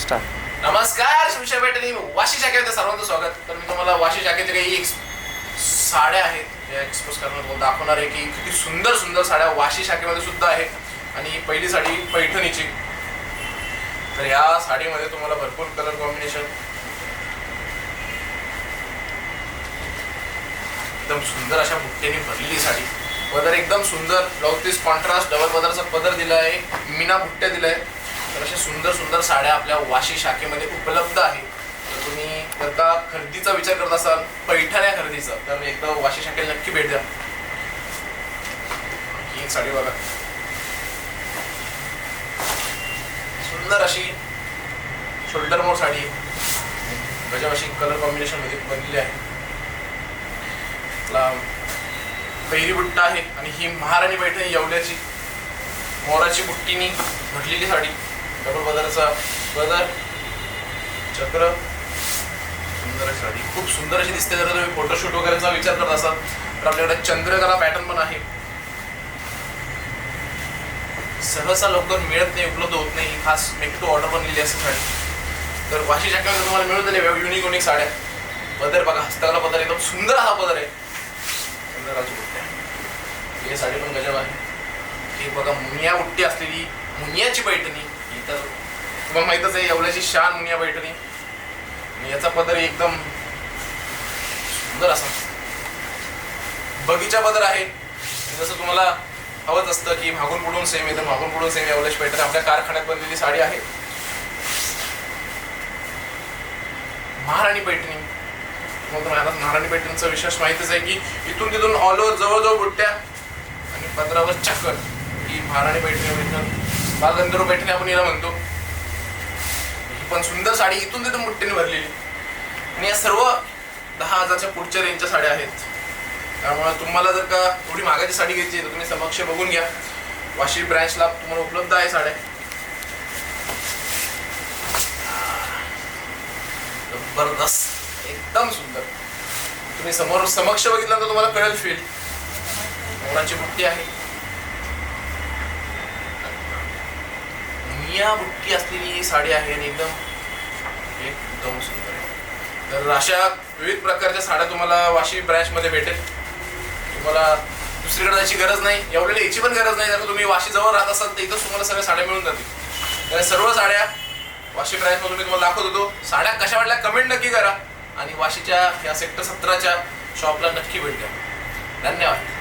Start नमस्कार शिवशाह पेठणी वाशी शाखेमध्ये सर्वांचं स्वागत. तर मी तुम्हाला वाशी शाखेचे काही एक्स साड्या आहेत या एक्सपोज करणार तुम्हाला दाखवणार आहे की किती सुंदर सुंदर साड्या वाशी शाखेमध्ये सुद्धा आहेत. आणि पहिली साडी पैठणीची. तर या साडीमध्ये तुम्हाला भरपूर कलर कॉम्बिनेशन एकदम सुंदर अशा बुट्ट्याने भरलेली साडी. पदर एकदम सुंदर. ब्लाउज पीस कॉन्ट्रास्ट डबल पदरचा पदर दिला आहे मीना बुट्ट्या दिल्या. आहेत तर अशा सुंदर सुंदर साड्या आपल्या वाशी शाखेमध्ये उपलब्ध आहेत. तर तुम्ही जर का खरेदीचा विचार करत असाल पैठण्या खरेदीचा तर एकदा वाशी शाखेला नक्की भेट द्या. ही एक साडी बघा. सुंदर अशी शोल्डर मोर साडी. गजब अशी कलर कॉम्बिनेशनमध्ये बनलेली आहे. आपला पहिली बुट्टा आहे आणि ही महाराणी पैठणी येवल्याची मोराची बुट्टीनी भरलेली साडी. डबल बदरचा बदर चक्र सुंदर अशी साडी खूप सुंदर अशी दिसते. जर तुम्ही फोटोशूट वगैरेचा विचार करत असाल तर आपल्याकडे चंद्रकला पॅटर्न पण आहे. सहसा लवकर मिळत नाही उपलब्ध होत नाही. खास मेक टू ऑर्डर लिहिली असते साडी. तर वाशी शाखेमध्ये तुम्हाला मिळून जाईल. युनिक युनिक साड्या. पदर बघा हस्तकला पदर एकदम सुंदर हा पदर आहे. सुंदर अशी बुट्टी साडी पण गजब आहे. ही बघा मुनिया बुट्टी असलेली मुनियाची पैठणी ही तर तुम्हाला माहीतच आहे एवढ्याची शान मुनिया पैठणी आणि याचा पदर एकदम सुंदर असा. बगीचा पदर आहे. जसं तुम्हाला हवंच असतं की मागून पुढून सेम येतं मागून पुढून सेम एवढ्याची पैठणी आपल्या कारखान्यात बनलेली साडी आहे. महाराणी पैठणी मग महाराणी पैठणीचा विशेष माहितीच आहे की इथून तिथून ऑल ओव्हर जवळजवळ बुट्ट्या आणि पदरावर चक्कर. ही महाराणी पैठणी हा गंधर्व पैठणी आपण याला म्हणतो. ही पण सुंदर साडी इथून तिथून मुठ्ठीने भरलेली. आणि या सर्व दहा हजारच्या पुढच्या रेंजच्या साड्या आहेत. त्यामुळे तुम्हाला जर का थोडी मागाची साडी घ्यायची आहे तर तुम्ही समक्ष बघून घ्या. वाशी ब्रँचला तुम्हाला उपलब्ध आहे साड्या. जबरदस्त. एकदम सुंदर. तुम्ही समोर समक्ष बघितला तर तुम्हाला कळेल फील मोराची बुट्टी आहे. मिया बुट्टी असलेली ही साडी आहे आणि एकदम एकदम सुंदर आहे. तर अशा विविध प्रकारच्या साड्या तुम्हाला वाशी ब्रँचमध्ये भेटेल. तुम्हाला दुसरीकडे जायची गरज नाही. एवढ्याला याची पण गरज नाही. जर तुम्ही वाशी जवळ राहत असाल तर इथंच तुम्हाला सगळ्या साड्या मिळून जातील. तर सर्व साड्या वाशी ब्रँचमधून मी तुम्हाला दाखवत होतो. साड्या कशा वाटल्या कमेंट नक्की करा. आणि वाशीच्या या सेक्टर सतराच्या शॉपला नक्की भेट द्या. धन्यवाद.